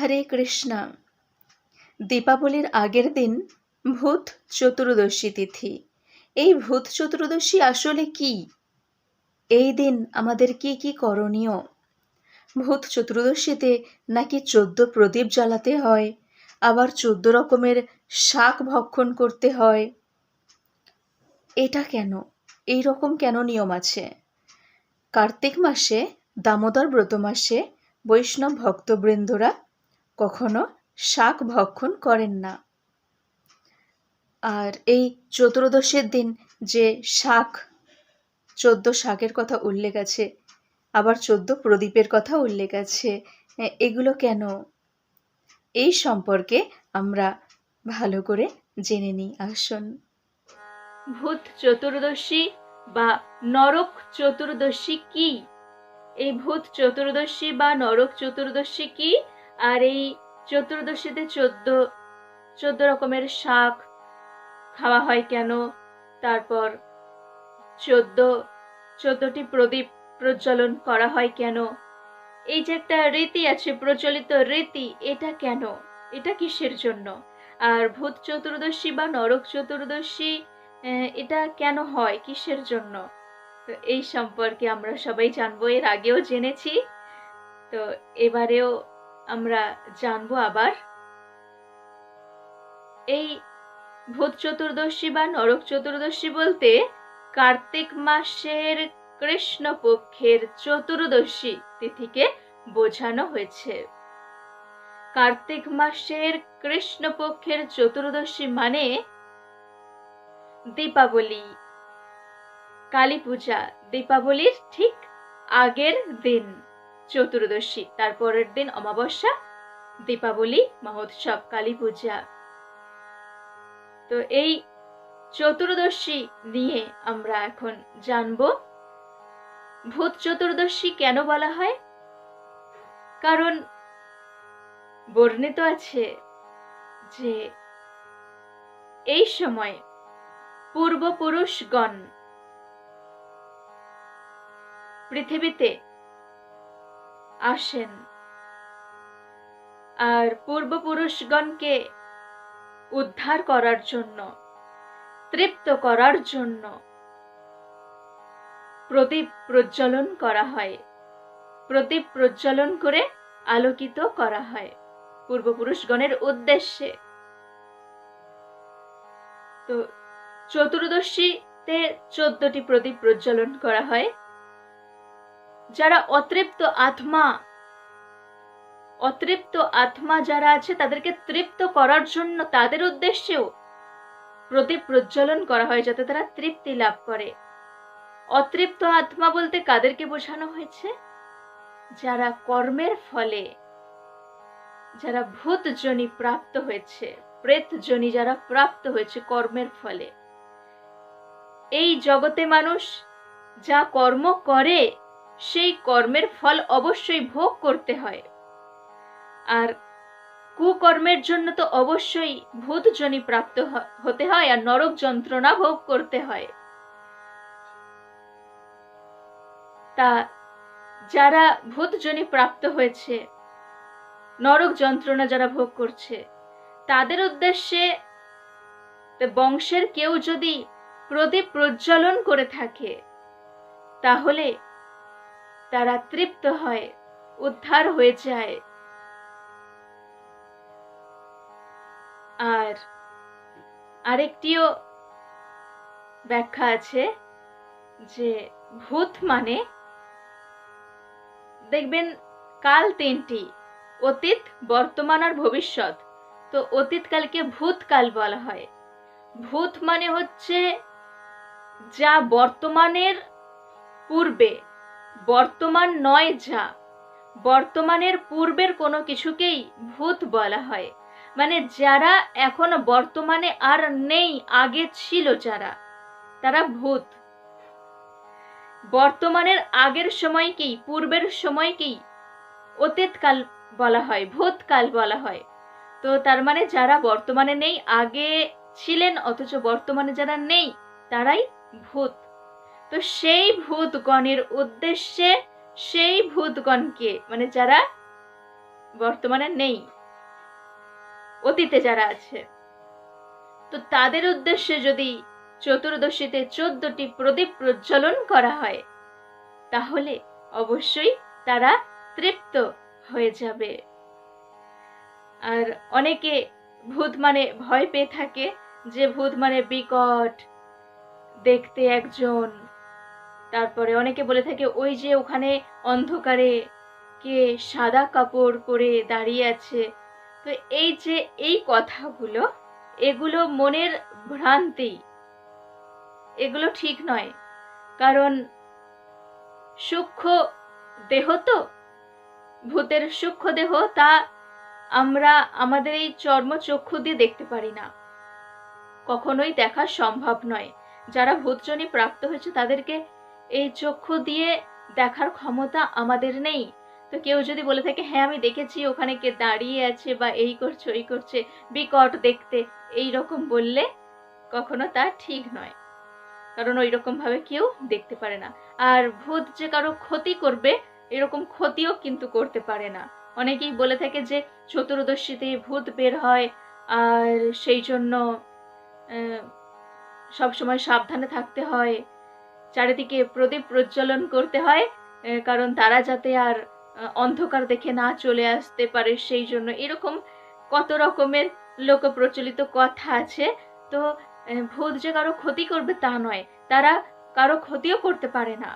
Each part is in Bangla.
হরে কৃষ্ণ। দীপাবলির আগের দিন ভূত চতুর্দশী তিথি। এই ভূত চতুর্দশী আসলে কি? এই দিন আমাদের কি কি করণীয়? ভূত চতুর্দশীতে নাকি চোদ্দ প্রদীপ জ্বালাতে হয়? আবার চোদ্দ রকমের শাক ভক্ষণ করতে হয়? এটা কেন? এই রকম কেন নিয়ম আছে? কার্তিক মাসে, দামোদর ব্রত মাসে, বৈষ্ণব ভক্তবৃন্দরা কখনো শাক ভক্ষণ করেন না। আর এই চতুর্দশীর দিন যে শাক, চোদ্দ শাকের কথা উল্লেখ আছে, আবার চোদ্দ প্রদীপের কথা উল্লেখ আছে এগুলো কেন? এই সম্পর্কে আমরা ভালো করে জেনে নিই, আসুন। ভূত চতুর্দশী বা নরক চতুর্দশী কি? এই ভূত চতুর্দশী বা নরক চতুর্দশী কি? আর এই চতুর্দশীতে চোদ্দ চোদ্দ রকমের শাক খাওয়া হয় কেন? তারপর চোদ্দ, চোদ্দটি প্রদীপ প্রজ্বলন করা হয় কেন? এই যে একটা রীতি আছে, প্রচলিত রীতি, এটা কেন? এটা কিসের জন্য? আর ভূত চতুর্দশী বা নরক চতুর্দশী এটা কেন হয়? কিসের জন্য? তো এই সম্পর্কে আমরা সবাই জানব, এর আগেও জেনেছি। তো এবারেও আমরা জানব আবার। এই ভূত চতুর্দশী বা নরক চতুর্দশী বলতে কার্তিক মাসের কৃষ্ণ পক্ষের চতুর্দশী তিথিকে বোঝানো হয়েছে। কার্তিক মাসের কৃষ্ণ পক্ষের চতুর্দশী মানে দীপাবলি। কালী পূজা, দীপাবলির ঠিক আগের দিন। চতুর্দশী, তারপরের দিন অমাবস্যা, দীপাবলি, মহোৎসব, কালী পূজা। তো এই চতুর্দশী নিয়ে আমরা এখন জানব, ভূত চতুর্দশী কেন বলা হয়? কারণ বর্ণিত আছে যে এই সময় পূর্বপুরুষগণ পৃথিবীতে আসেন। আর পূর্বপুরুষগণকে উদ্ধার করার জন্য, তৃপ্ত করার জন্য প্রদীপ প্রজ্বলন করা হয়। প্রদীপ প্রজ্বলন করে আলোকিত করা হয় পূর্বপুরুষগণের উদ্দেশ্যে। তো চতুর্দশীতে চোদ্দটি প্রদীপ প্রজ্বলন করা হয়। যারা অতৃপ্ত আত্মা অতৃপ্ত আত্মা যারা আছে, তাদেরকে তৃপ্ত করার জন্য তাদের উদ্দেশ্যেও প্রদীপ প্রজ্বলন করা হয় যাতে তারা তৃপ্তি লাভ করে। অতৃপ্ত আত্মা বলতে কাদেরকে বোঝানো হয়েছে? যারা কর্মের ফলে, যারা ভূত জনি প্রাপ্ত হয়েছে প্রেত জনি যারা প্রাপ্ত হয়েছে কর্মের ফলে। এই জগতে মানুষ যা কর্ম করে সেই কর্মের ফল অবশ্যই ভোগ করতে হয়। আর কুকর্মের জন্য তো অবশ্যই ভূত জনি প্রাপ্ত হতে হয় আর নরক যন্ত্রণা ভোগ করতে হয়। তা যারা ভূত জনি প্রাপ্ত হয়েছে, নরক যন্ত্রণা যারা ভোগ করছে, তাদের উদ্দেশ্যে বংশের কেউ যদি প্রদীপ প্রজ্বলন করে থাকে, তাহলে তারা তৃপ্ত হয়, উদ্ধার হয়ে যায়। আর আরেকটিও ব্যাখ্যা আছে যে ভূত মানে দেখবেন কাল তিনটি, অতীত, বর্তমান আর ভবিষ্যৎ। তো অতীতকালকে ভূতকাল বলা হয়। ভূত মানে হচ্ছে যা বর্তমানের পূর্বে বর্তমান নয় যা বর্তমানের পূর্বের কোনো কিছুকেই ভূত বলা হয়। মানে যারা এখনও বর্তমানে আর নেই, আগে ছিল যারা, তারা ভূত। বর্তমানের আগের সময়কেই, পূর্বের সময়কেই অতীতকাল বলা হয়, ভূতকাল বলা হয়। তো তার মানে যারা বর্তমানে নেই, আগে ছিলেন, অথচ বর্তমানে যারা নেই, তারাই ভূত। তো সেই ভূতগণের উদ্দেশ্যে সেই ভূতগণকে মানে যারা বর্তমানে নেই, অতীতে যারা আছে, তো তাদের উদ্দেশ্যে যদি চতুর্দশীতে চোদ্দটি প্রদীপ প্রজ্বলন করা হয়, তাহলে অবশ্যই তারা তৃপ্ত হয়ে যাবে। আর অনেকে ভূত মানে ভয় পেয়ে থাকে যে ভূত মানে বিকট, দেখতে একজন তারপরে অনেকে বলে থাকে, ওই যে ওখানে অন্ধকারে কে সাদা কাপড় পরে দাঁড়িয়ে আছে। তো এই যে এই কথাগুলো, এগুলো মনের ভ্রান্তি। এগুলো ঠিক নয়। কারণ সূক্ষ্ম দেহ তো। ভূতের সূক্ষ্ম দেহ, তা আমরা আমাদের এই চর্মচক্ষু দিয়ে দেখতে পারি না। কখনোই দেখা সম্ভব নয়। যারা ভূতজনী প্রাপ্ত হয়েছে তাদেরকে এই চক্ষু দিয়ে দেখার ক্ষমতা আমাদের নেই। তো কেউ যদি বলে থাকে হ্যাঁ আমি দেখেছি, ওখানে কে দাঁড়িয়ে আছে বা এই করছে, ওই করছে, বিকট দেখতে। এই রকম বললে কখনো তা ঠিক নয়। কারণ ওই রকম ভাবে কেউ দেখতে পারে না। আর ভূত যে কারও ক্ষতি করবে, এরকম ক্ষতিও কিন্তু করতে পারে না। অনেকেই বলে থাকে যে, চতুর্দশীতে ভূত বের হয়, আর সেই জন্য সবসময় সাবধানে থাকতে হয়। চারিদিকে প্রদীপ প্রজ্বলন করতে হয় কারণ তারা যাতে আর অন্ধকার দেখে না চলে আসতে পারে সেই জন্য এরকম কত রকমের লোক প্রচলিত কথা আছে। তো ভূত যে কারও ক্ষতি করবে তা নয়, তারা কারও ক্ষতিও করতে পারে না।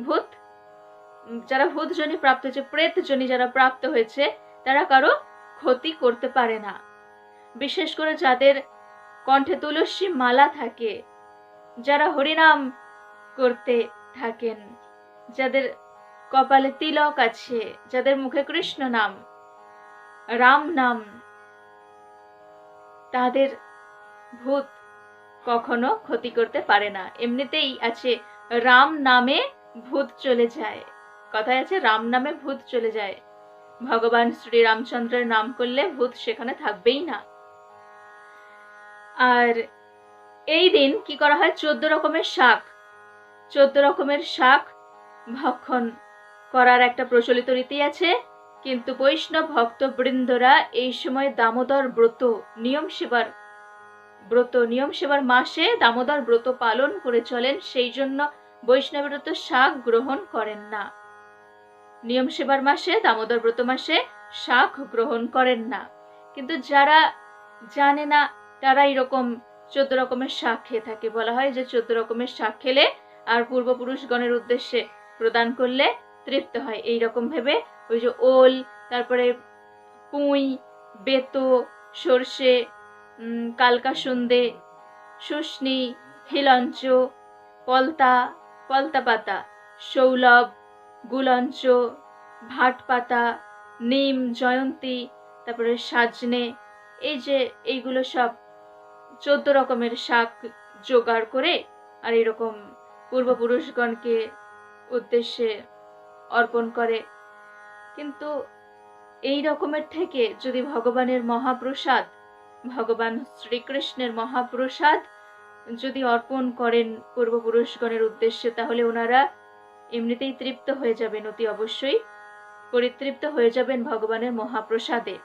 ভূত? যারা ভূত জনি প্রাপ্ত হয়েছে প্রেত জনি যারা প্রাপ্ত হয়েছে, তারা কারও ক্ষতি করতে পারে না। বিশেষ করে যাদের কণ্ঠে তুলসী মালা থাকে যারা হরিনাম করতে থাকেন, যাদের কপালে তিলক আছে, যাদের মুখে কৃষ্ণ নাম, রাম নাম, তাদের ভূত কখনো ক্ষতি করতে পারে না। এমনিতেই আছে রাম নামে ভূত চলে যায়। কথায় আছে রাম নামে ভূত চলে যায়। ভগবান শ্রী রামচন্দ্রের নাম করলে ভূত সেখানে থাকবেই না। আর এই দিন কি করা হয়? চোদ্দ রকমের শাক। চোদ্দ রকমের শাক ভক্ষণ করার একটা প্রচলিত রীতি আছে। কিন্তু বৈষ্ণব ভক্তবৃন্দরা এই সময় দামোদর ব্রত নিয়ম সেবার, ব্রত নিয়ম সেবার মাসে দামোদর ব্রত পালন করে চলেন। সেই জন্য বৈষ্ণবের তো শাক গ্রহণ করেন না। নিয়ম সেবার মাসে, দামোদর ব্রত মাসে শাক গ্রহণ করেন না। কিন্তু যারা জানে না, তারা এরকম চোদ্দ রকমের শাক খেয়ে থাকে। বলা হয় যে চোদ্দ রকমের শাক খেলে আর পূর্বপুরুষগণের উদ্দেশ্যে প্রদান করলে তৃপ্ত হয়। এই রকম ভেবে ওই যে ওল, তারপরে পুঁই, বেতো, সর্ষে কালকা সন্ধে শুষ্নি হিলঞ্চ, পলতা পলতা পাতা, সৌলভ, গুলঞ্চ, ভাট পাতা, নিম, জয়ন্তী, তারপরে সাজনে, এই যে এইগুলো সব চোদ্দ রকমের শাক জোগাড় করে আর এরকম পূর্বপুরুষগণকে উদ্দেশ্যে অর্পণ করে। কিন্তু এই রকমের থেকে যদি ভগবানের মহাপ্রসাদ, ভগবান শ্রীকৃষ্ণের মহাপ্রসাদ যদি অর্পণ করেন পূর্বপুরুষগণের উদ্দেশ্যে, তাহলে ওনারা এমনিতেই তৃপ্ত হয়ে যাবেন অতি অবশ্যই। পরিতৃপ্ত হয়ে যাবেন ভগবানের মহাপ্রসাদে।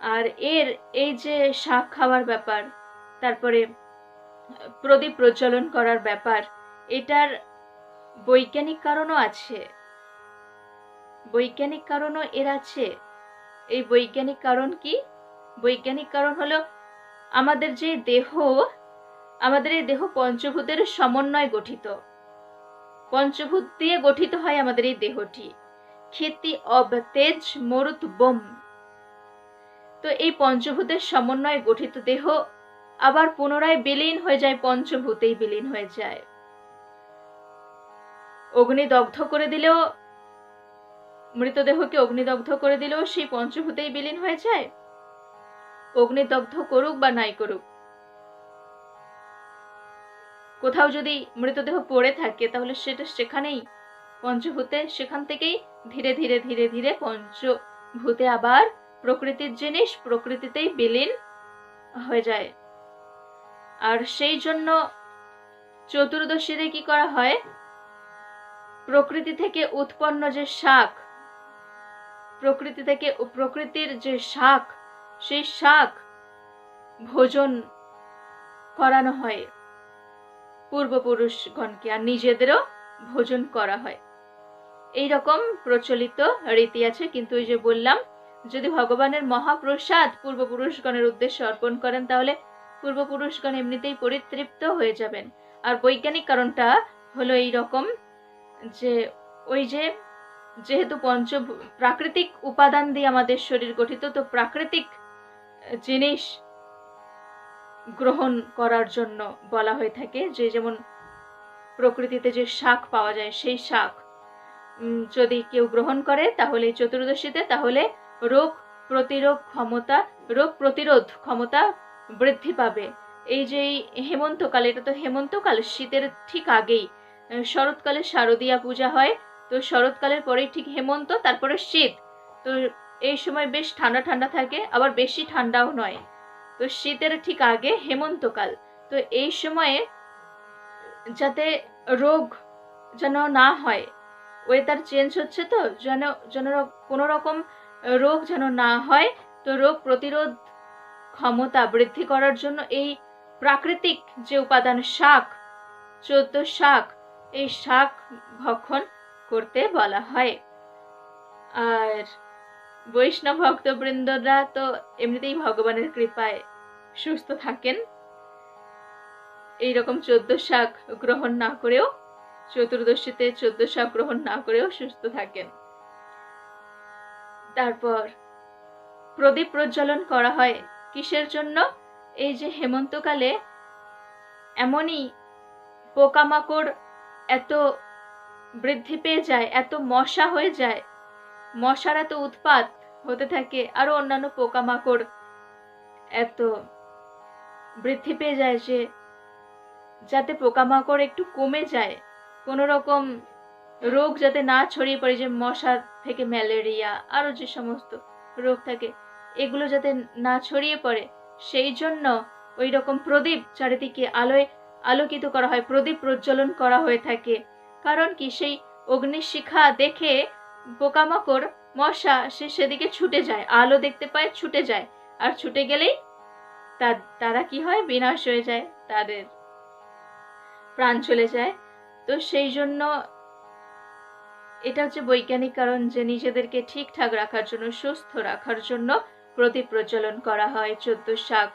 আর এর এই যে শাক খাওয়ার ব্যাপার, তারপরে প্রদীপ প্রজ্বলন করার ব্যাপার, এটার বৈজ্ঞানিক কারণও আছে। বৈজ্ঞানিক কারণও এর আছে। এই বৈজ্ঞানিক কারণ কি? বৈজ্ঞানিক কারণ হলো আমাদের যে দেহ, আমাদের এই দেহ পঞ্চভূতের সমন্বয় গঠিত। পঞ্চভূত দিয়ে গঠিত হয় আমাদের এই দেহটি। খেতি অব তেজ মরুত বোম। তো এই পঞ্চভূতের সমন্বয়ে গঠিত দেহ আবার পুনরায় বিলীন হয়ে যায়, পঞ্চভূতেই বিলীন হয়ে যায়। অগ্নিদগ্ধ করে দিলেও, মৃতদেহকে অগ্নিদগ্ধ করে দিলেও সেই পঞ্চভূতেই বিলীন হয়ে যায়। অগ্নিদগ্ধ করুক বা নাই করুক, কোথাও যদি মৃতদেহ পড়ে থাকে, তাহলে সেটা সেখানেই, পঞ্চভূতে সেখান থেকেই ধীরে ধীরে ধীরে ধীরে পঞ্চভূতে আবার প্রকৃতির জিনিস প্রকৃতিতেই বিলীন হয়ে যায়। আর সেই জন্য চতুর্দশীতে কি করা হয়? প্রকৃতি থেকে উৎপন্ন যে শাক, প্রকৃতি থেকে প্রকৃতির যে শাক, সেই শাক ভোজন করানো হয়। পূর্বপুরুষগণকে আর নিজেদেরও ভোজন করা হয়। এই রকম প্রচলিত রীতি আছে, কিন্তু ওই যে বললাম যদি ভগবানের মহাপ্রসাদ পূর্বপুরুষগণের উদ্দেশ্যে অর্পণ করেন, তাহলে পূর্বপুরুষগণ এমনিতেই পরিতৃপ্ত হয়ে যাবেন। আর বৈজ্ঞানিক কারণটা হলো এই রকম যে, ওই যে যেহেতু পঞ্চ প্রাকৃতিক উপাদান দিয়ে আমাদের শরীর গঠিত, তো প্রাকৃতিক জিনিস গ্রহণ করার জন্য বলা হয়ে থাকে যে, যেমন প্রকৃতিতে যে শাক পাওয়া যায়, সেই শাক যদি কেউ গ্রহণ করে, তাহলে চতুর্দশীতে, তাহলে রোগ প্রতিরোধ ক্ষমতা, রোগ প্রতিরোধ ক্ষমতা বৃদ্ধি পাবে। এই যে হেমন্তকাল, এটা তো হেমন্তকাল, শীতের ঠিক আগেই। শরৎকালে শারদীয়া পূজা হয়, তো শরৎকালের পরেই ঠিক হেমন্ত, তারপরে শীত। তো এই সময় বেশ ঠান্ডা ঠান্ডা থাকে, আবার বেশি ঠান্ডাও নয়। তো শীতের ঠিক আগে হেমন্তকাল। তো এই সময়ে যাতে রোগ যেন না হয় ওয়েদার চেঞ্জ হচ্ছে তো, যেন যেন কোনো রকম রোগ যেন না হয়, তো রোগ প্রতিরোধ ক্ষমতা বৃদ্ধি করার জন্য এই প্রাকৃতিক যে উপাদান শাক, চোদ্দ শাক, এই শাক ভক্ষণ করতে বলা হয়। আর বৈষ্ণব ভক্তবৃন্দরা তো এমনিতেই ভগবানের কৃপায় সুস্থ থাকেন। এইরকম চোদ্দ শাক গ্রহণ না করেও, চতুর্দশীতে চোদ্দ শাক গ্রহণ না করেও সুস্থ থাকেন। তারপর প্রদীপ প্রজ্বলন করা হয়। কিসের জন্য? এই যে হেমন্তকালে এমনই পোকামাকড় এত বৃদ্ধি পেয়ে যায়, এত মশা হয়ে যায়। মশার এত উৎপাত হতে থাকে, আরও অন্যান্য পোকামাকড় এত বৃদ্ধি পেয়ে যায় যে, যাতে পোকামাকড় একটু কমে যায়। কোনো রকম রোগ যাতে না ছড়িয়ে পড়ে, যে মশার থেকে ম্যালেরিয়া আরও যে সমস্ত রোগ থাকে, এগুলো যাতে না ছড়িয়ে পড়ে, সেই জন্য ওই রকম প্রদীপ চারিদিকে আলোয় আলোকিত করা হয়, প্রদীপ প্রজ্বলন করা হয়ে থাকে। কারণ কি? সেই অগ্নিশিখা দেখে পোকামাকড়, মশা, সে সেদিকে ছুটে যায়, আলো দেখতে পায়, ছুটে যায়। আর ছুটে গেলেই তারা কি হয়? বিনাশ হয়ে যায়, তাদের প্রাণ চলে যায়। তো সেই জন্য এটা হচ্ছে বৈজ্ঞানিক কারণ যে নিজেদেরকে ঠিকঠাক রাখার জন্য, সুস্থ রাখার জন্য প্রতি প্রচলন করা হয়, চোদ্দ শাক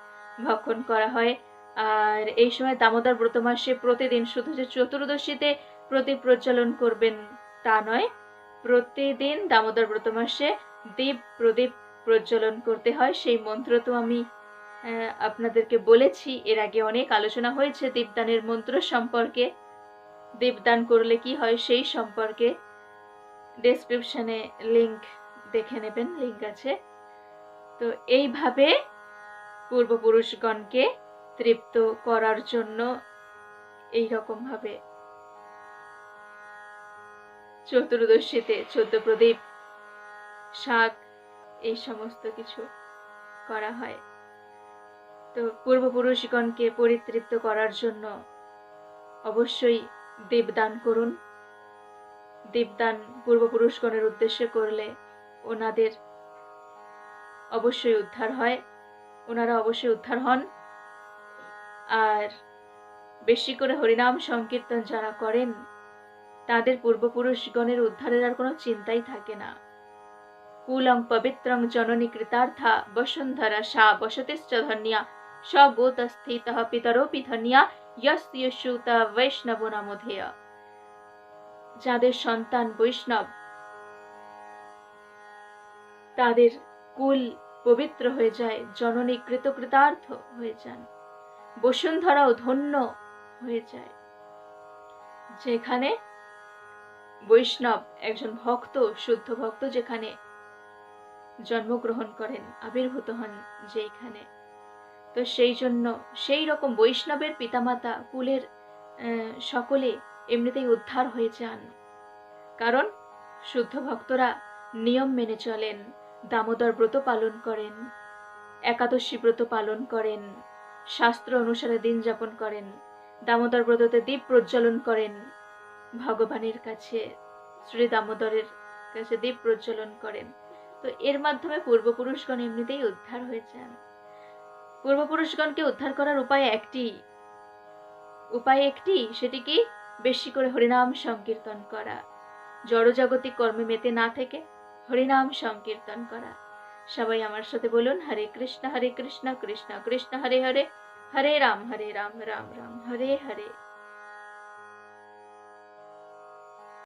ভক্ষণ করা হয়। আর এই সময় দামোদর ব্রত মাসে প্রতিদিন শুধু যে চতুর্দশীতে প্রতি প্রচলন করবেন তা নয়, প্রতিদিন দামোদর ব্রত মাসে দীপ প্রদীপ প্রজ্বলন করতে হয়। সেই মন্ত্র তো আমি আপনাদেরকে বলেছি। এর আগে অনেক আলোচনা হয়েছে দীপদানের মন্ত্র সম্পর্কে। দীপদান করলে কি হয় সেই সম্পর্কে। ডেসক্রিপশনে লিংক দেখে নেবেন লিংক আছে। তো এইভাবে পূর্বপুরুষগণকে তৃপ্ত করার জন্য এই রকম ভাবে চতুর্দশীতে চোদ্দ প্রদীপ, শাক, এই সমস্ত কিছু করা হয়। তো পূর্বপুরুষগণকে পরিতৃপ্ত করার জন্য অবশ্যই দেবদান করুন। দেবদান পূর্বপুরুষগণের উদ্দেশ্যে করলে ওনাদের অবশ্যই উদ্ধার হয়। ওনারা অবশ্যই উদ্ধার হন। আর বেশি করে হরিনাম সংকীর্তন যারা করেন, তাদের পূর্বপুরুষগণের উদ্ধারের আর কোনো চিন্তাই থাকে না। কুলং পবিত্রং জননী কৃতার্থা বসুন্ধরা সা বসতিশ্চ ধন্যা স্বগোতস্থিত পিতরোপি ধন্যা। ইয়স্যুত বৈষ্ণব নামধেয়। যাদের সন্তান বৈষ্ণব। তাদের কুল পবিত্র হয়ে যায়, জননী কৃতকৃতার্থ হয়ে যান। বসুন্ধরাও ধন্য হয়ে যায়। যেখানে বৈষ্ণব একজন ভক্ত, শুদ্ধ ভক্ত, যেখানে জন্মগ্রহণ করেন, আবির্ভূত হন যেখানে তো সেই জন্য সেই রকম বৈষ্ণবের পিতামাতা, কুলের সকলে এমনিতেই উদ্ধার হয়ে যান। কারণ শুদ্ধ ভক্তরা নিয়ম মেনে চলেন, দামোদর ব্রত পালন করেন, একাদশী ব্রত পালন করেন, শাস্ত্র অনুসারে দিন যাপন করেন, দামোদর ব্রততে দ্বীপ প্রজ্বলন করেন। ভগবানের কাছে, শ্রী দামোদরের কাছে দ্বীপ প্রজ্বলন করেন। তো এর মাধ্যমে পূর্বপুরুষগণ এমনিতেই উদ্ধার হয়ে হয়েছেন পূর্বপুরুষগণকে উদ্ধার করার উপায় একটি। উপায় একটি, সেটি কি? বেশি করে হরিনাম সংকীর্তন করা। জড়জাগতিক কর্মে মেতে না থেকে হরিনাম সংকীর্তন করা। সবাই আমার সাথে বলুন, হরে কৃষ্ণ হরে কৃষ্ণ কৃষ্ণ কৃষ্ণ, হরে হরে হরে রাম হরে রাম রাম রাম, হরে হরে।